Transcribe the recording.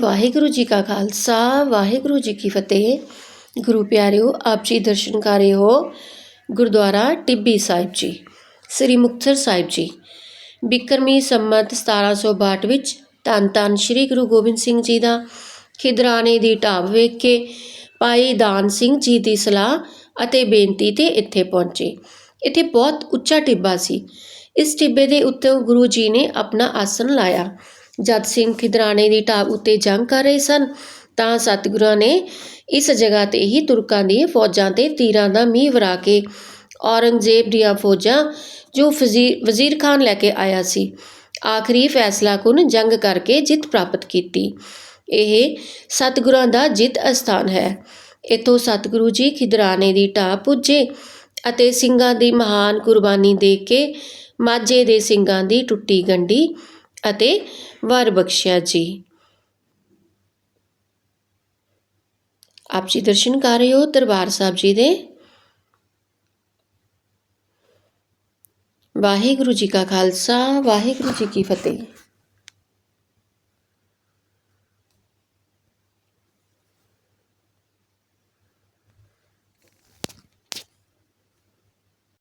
ਵਾਹਿਗੁਰੂ ਜੀ ਕਾ ਖਾਲਸਾ, ਵਾਹਿਗੁਰੂ ਜੀ ਕੀ ਫਤਿਹ। ਗੁਰੂ ਪਿਆਰਿਓ, ਆਪ ਜੀ ਦਰਸ਼ਨ ਕਰ ਰਹੇ ਹੋ, ਗੁਰਦੁਆਰਾ ਟਿੱਬੀ ਸਾਹਿਬ ਜੀ, ਸ੍ਰੀ ਮੁਕਤਸਰ ਸਾਹਿਬ ਜੀ। ਬਿਕਰਮੀ ਸੰਮਤ 1762 ਵਿੱਚ ਧੰਨ ਧੰਨ ਸ੍ਰੀ ਗੁਰੂ ਗੋਬਿੰਦ ਸਿੰਘ ਜੀ ਦਾ ਖਿਦਰਾਣੇ ਦੀ ਢਾਬ ਵੇਖ ਕੇ ਭਾਈ ਦਾਨ ਸਿੰਘ ਜੀ ਦੀ ਸਲਾਹ ਅਤੇ ਬੇਨਤੀ ਤੇ ਇੱਥੇ ਪਹੁੰਚੇ। ਇੱਥੇ ਬਹੁਤ ਉੱਚਾ ਟਿੱਬਾ ਸੀ। ਇਸ ਟਿੱਬੇ ਦੇ ਉੱਤੇ ਗੁਰੂ ਜੀ ਨੇ ਆਪਣਾ ਆਸਣ ਲਾਇਆ। ਜਦ ਸਿੰਘ ਖਿਦਰਾਣੇ ਦੀ ਢਾਬ ਉੱਤੇ ਜੰਗ ਕਰ ਰਹੇ ਸਨ, ਤਾਂ ਸਤਿਗੁਰਾਂ ਨੇ ਇਸ ਜਗ੍ਹਾ ਤੇ ਹੀ ਤੁਰਕਾਂ ਦੀ ਫੌਜਾਂ ਤੇ ਤੀਰਾਂ ਦਾ ਮੀਂਹ ਵਰਾ ਕੇ ਔਰੰਗਜ਼ੇਬ ਦੀਆਂ ਫੌਜਾਂ, ਜੋ ਵਜ਼ੀਰ ਵਜ਼ੀਰ ਖਾਨ ਲੈ ਕੇ ਆਇਆ ਸੀ, ਆਖਰੀ ਫੈਸਲਾ ਕੁਨ ਜੰਗ ਕਰਕੇ ਜਿੱਤ ਪ੍ਰਾਪਤ ਕੀਤੀ। ਇਹ ਸਤਿਗੁਰਾਂ ਦਾ ਜਿੱਤ ਅਸਥਾਨ ਹੈ। ਇਥੋਂ ਸਤਿਗੁਰੂ ਜੀ ਖਿਦਰਾਣੇ ਦੀ ਢਾਬ ਪੁੱਜੇ ਅਤੇ ਸਿੰਘਾਂ ਦੀ ਮਹਾਨ ਕੁਰਬਾਨੀ ਦੇਖ ਕੇ ਮਾਝੇ ਦੇ ਸਿੰਘਾਂ ਦੀ ਟੁੱਟੀ ਗੰਢੀ ਅਤੇ ਵਰ ਬਖਸ਼ਿਆ ਜੀ। ਆਪ ਜੀ ਦਰਸ਼ਨ ਕਰ ਰਹੇ ਹੋ ਦਰਬਾਰ ਸਾਹਿਬ ਜੀ ਦੇ? ਵਾਹਿਗੁਰੂ ਜੀ ਕਾ ਖਾਲਸਾ, ਵਾਹਿਗੁਰੂ ਜੀ ਕੀ ਫਤਿਹ।